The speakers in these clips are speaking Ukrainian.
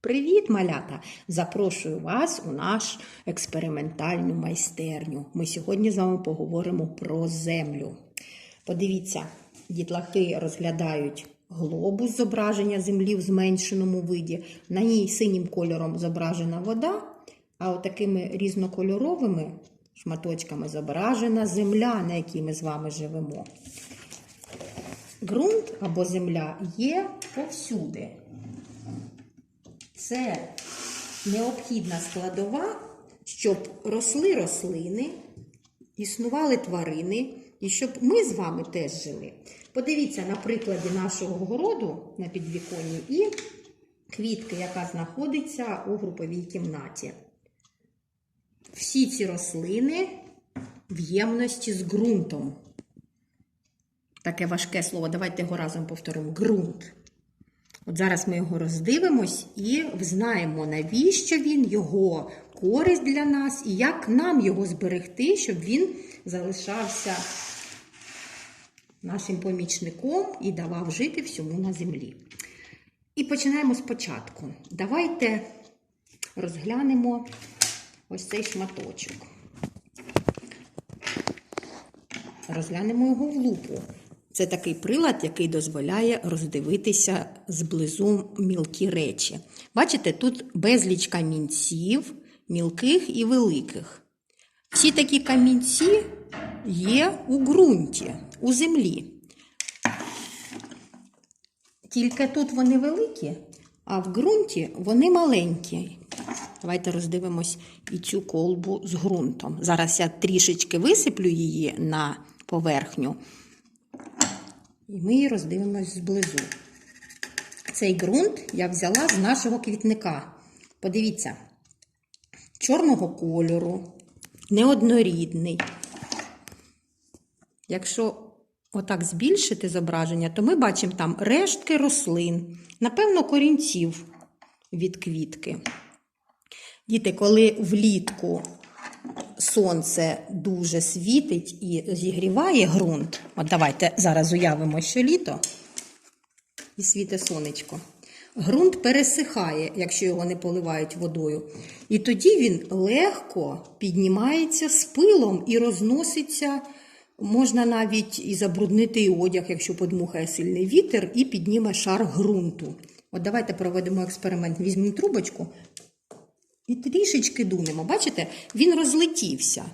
Привіт, малята! Запрошую вас у наш експериментальну майстерню. Ми сьогодні з вами поговоримо про землю. Подивіться, дітлахи розглядають глобус зображення землі в зменшеному виді. На ній синім кольором зображена вода, а отакими різнокольоровими шматочками зображена земля, на якій ми з вами живемо. Ґрунт або земля є повсюди. Це необхідна складова, щоб росли рослини, існували тварини, і щоб ми з вами теж жили. Подивіться на прикладі нашого городу на підвіконні і квітки, яка знаходиться у груповій кімнаті. Всі ці рослини в ємності з ґрунтом. Таке важке слово. Давайте його разом повторимо. Ґрунт. От зараз ми його роздивимось і взнаємо, навіщо він, його користь для нас і як нам його зберегти, щоб він залишався нашим помічником і давав жити всьому на землі. І починаємо спочатку. Давайте розглянемо ось цей шматочок. Розглянемо його в лупу. Це такий прилад, який дозволяє роздивитися зблизу мілкі речі. Бачите, тут безліч камінців, мілких і великих. Всі такі камінці є у ґрунті, у землі. Тільки тут вони великі, а в ґрунті вони маленькі. Давайте роздивимось і цю колбу з ґрунтом. Зараз я трішечки висиплю її на поверхню. І ми її роздивимось зблизу. Цей ґрунт я взяла з нашого квітника. Подивіться, чорного кольору, неоднорідний. Якщо отак збільшити зображення, то ми бачимо там рештки рослин, напевно, корінців від квітки. Діти, коли влітку сонце дуже світить і зігріває ґрунт. От давайте зараз уявимо, що літо і світе сонечко. Ґрунт пересихає, якщо його не поливають водою. І тоді він легко піднімається з пилом і розноситься. Можна навіть і забруднити і одяг, якщо подмухає сильний вітер, і підніме шар ґрунту. От давайте проведемо експеримент. Візьмемо трубочку, і трішечки дунемо. Бачите, він розлетівся.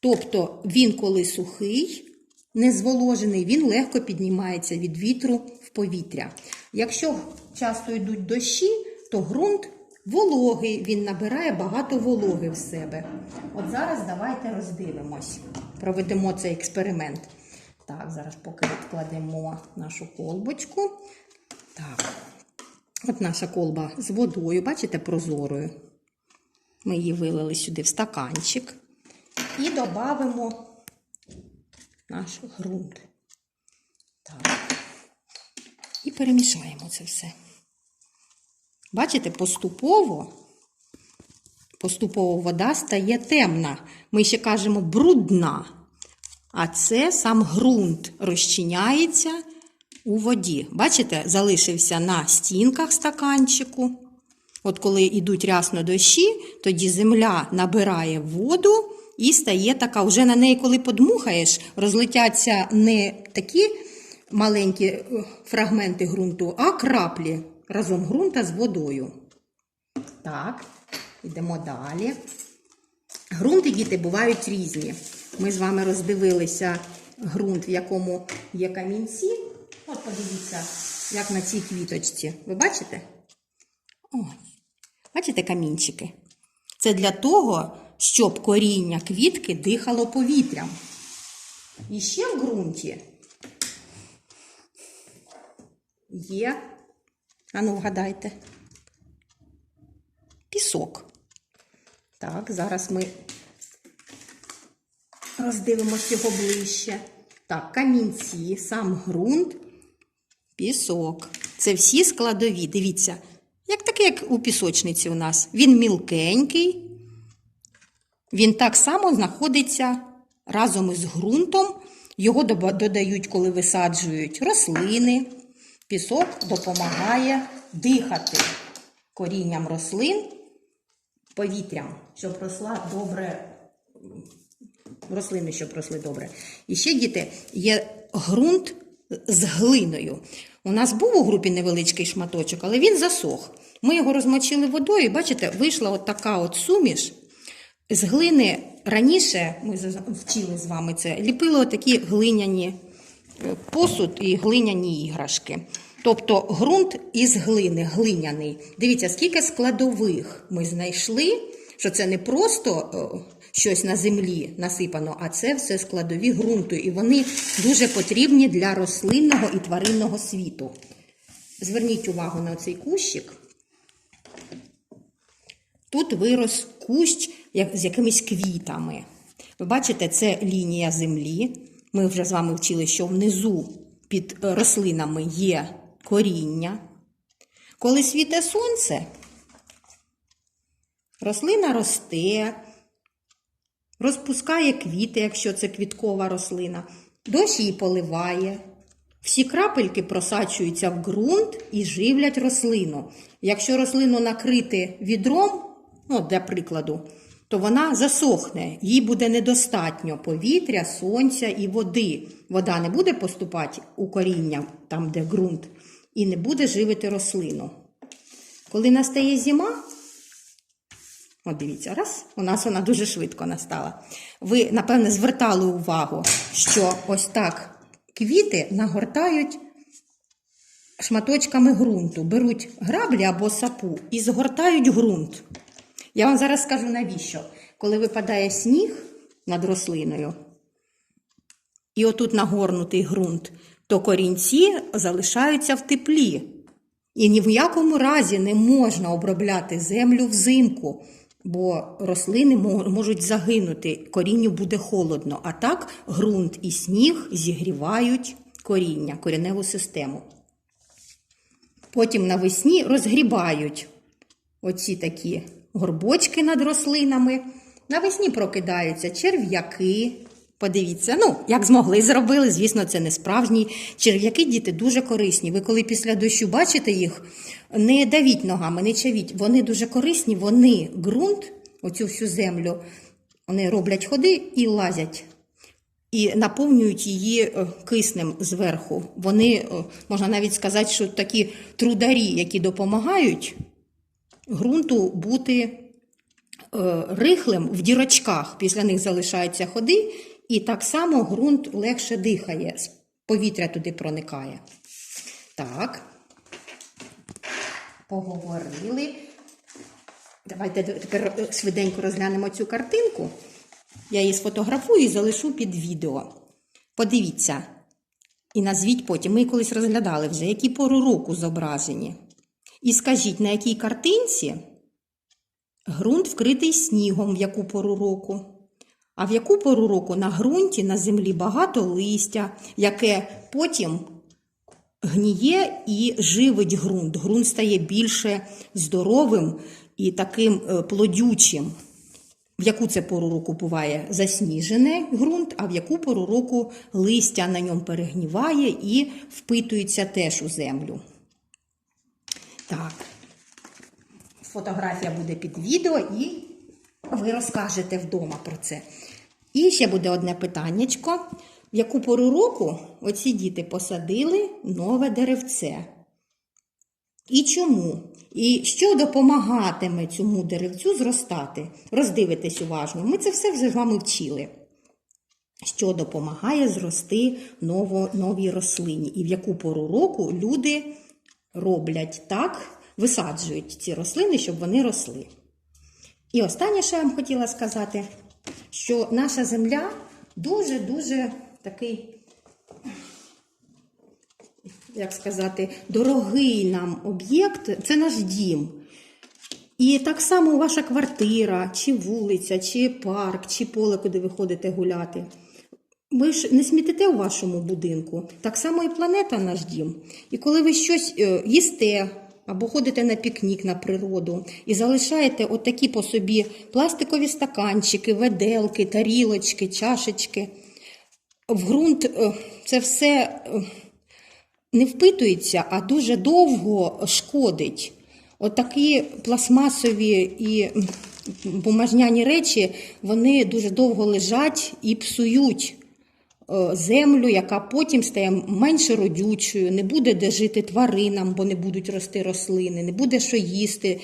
Тобто він, коли сухий, не зволожений, він легко піднімається від вітру в повітря. Якщо часто йдуть дощі, то ґрунт вологий, він набирає багато вологи в себе. От зараз давайте роздивимось, проведемо цей експеримент. Так, зараз поки відкладемо нашу колбочку. Так, от наша колба з водою, бачите, прозорою. Ми її вилили сюди в стаканчик і додамо наш ґрунт. Так. І перемішаємо це все. Бачите, поступово, поступово вода стає темна. Ми ще кажемо брудна. А це сам ґрунт розчиняється у воді. Бачите, залишився на стінках стаканчику. От коли йдуть рясно дощі, тоді земля набирає воду і стає така. Вже на неї, коли подмухаєш, розлетяться не такі маленькі е, фрагменти ґрунту, а краплі разом ґрунта з водою. Так, йдемо далі. Грунти, діти, бувають різні. Ми з вами роздивилися ґрунт, в якому є камінці. От подивіться, як на цій квіточці. Ви бачите? Ось. Бачите камінчики? Це для того, щоб коріння квітки дихало повітрям. І ще в ґрунті є, ану, вгадайте, пісок. Так, зараз ми роздивимося його ближче. Так, камінці, сам ґрунт, пісок. Це всі складові. Дивіться. Як такий, як у пісочниці у нас. Він мілкенький, він так само знаходиться разом із ґрунтом. Його додають, коли висаджують рослини. Пісок допомагає дихати. корінням рослин, повітрям, щоб росла добре, рослини, щоб росли добре. І ще, діти, є ґрунт з глиною. У нас був у групі невеличкий шматочок, але він засох. Ми його розмочили водою, і бачите, вийшла от така от суміш. З глини раніше ми вчили з вами це, ліпили такі глиняні е, посуд і глиняні іграшки. Тобто ґрунт із глини, глиняний. Дивіться, скільки складових ми знайшли, що це не просто е, щось на землі насипано, а це все складові ґрунту. І вони дуже потрібні для рослинного і тваринного світу. Зверніть увагу на цей кущик. Тут вирос кущ з якимись квітами. Ви бачите, це лінія землі. Ми вже з вами вчили, що внизу під рослинами є коріння. Коли світе сонце, рослина росте, розпускає квіти, якщо це квіткова рослина, дощ її поливає. Всі крапельки просачуються в ґрунт і живлять рослину. Якщо рослину накрити відром, ну, для прикладу, то вона засохне, їй буде недостатньо повітря, сонця і води. Вода не буде поступати у коріння, там, де ґрунт, і не буде живити рослину. Коли настає зима, От дивіться, раз, у нас вона дуже швидко настала. Ви, напевне, звертали увагу, що ось так квіти нагортають шматочками ґрунту, беруть граблі або сапу і згортають ґрунт. Я вам зараз скажу навіщо. Коли випадає сніг над рослиною, і отут нагорнутий ґрунт, то корінці залишаються в теплі. І ні в якому разі не можна обробляти землю взимку, бо рослини можуть загинути, корінню буде холодно. А так ґрунт і сніг зігрівають коріння, коріневу систему. Потім навесні розгрібають оці такі горбочки над рослинами. Навесні прокидаються черв'яки. Подивіться, ну, як змогли, зробили. Звісно, це не справжні. Черв'яки діти дуже корисні. Ви коли після дощу бачите їх, не давіть ногами, не чавіть. Вони дуже корисні, вони ґрунт, оцю всю землю, вони роблять ходи і лазять. І наповнюють її е, киснем зверху. Вони, е, можна навіть сказати, що такі трударі, які допомагають ґрунту бути е, рихлим в дірочках. Після них залишаються ходи, і так само ґрунт легше дихає, повітря туди проникає. Так. Поговорили. Давайте тепер е, швиденько розглянемо цю картинку. Я її сфотографую і залишу під відео. Подивіться. І назвіть потім. Ми колись розглядали вже, які пору року зображені. І скажіть, на якій картинці ґрунт вкритий снігом в яку пору року. А в яку пору року на ґрунті на землі багато листя, яке потім гніє і живить ґрунт. Ґрунт стає більше здоровим і таким е, плодючим. В яку це пору року буває засніжений ґрунт, а в яку пору року листя на ньому перегніває і впитується теж у землю. Так. Фотографія буде під відео і ви розкажете вдома про це. І ще буде одне питаннячко. В яку пору року оці діти посадили нове деревце? І чому? І що допомагатиме цьому деревцю зростати? Роздивитесь уважно. Ми це все вже з вами вчили. Що допомагає зрости ново, новій рослині? І в яку пору року люди роблять так, висаджують ці рослини, щоб вони росли. І останнє, що я вам хотіла сказати, що наша земля дуже-дуже такий, як сказати, дорогий нам об'єкт це наш дім. І так само ваша квартира, чи вулиця, чи парк, чи поле, куди ви ходите гуляти. Ви ж не смітите у вашому будинку. Так само і планета наш дім. І коли ви щось е, їсте або ходите на пікнік на природу і залишаєте отакі по собі пластикові стаканчики, веделки, тарілочки, чашечки, в ґрунт е, це все е, не впитується, а дуже довго шкодить. Отакі пластмасові і бумажняні речі, вони дуже довго лежать і псують землю, яка потім стає менше родючою, не буде де жити тваринам, бо не будуть рости рослини, не буде що їсти.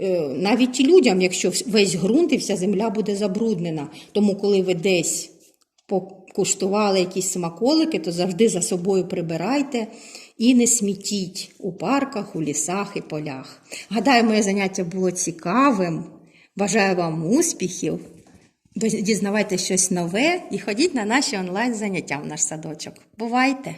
Е, Навіть людям, якщо весь ґрунт і вся земля буде забруднена. Тому, коли ви десь покуштували якісь смаколики, то завжди за собою прибирайте і не смітіть у парках, у лісах і полях. Гадаю, моє заняття було цікавим. Бажаю вам успіхів. Дізнавайте щось нове і ходіть на наші онлайн заняття в наш садочок. Бувайте!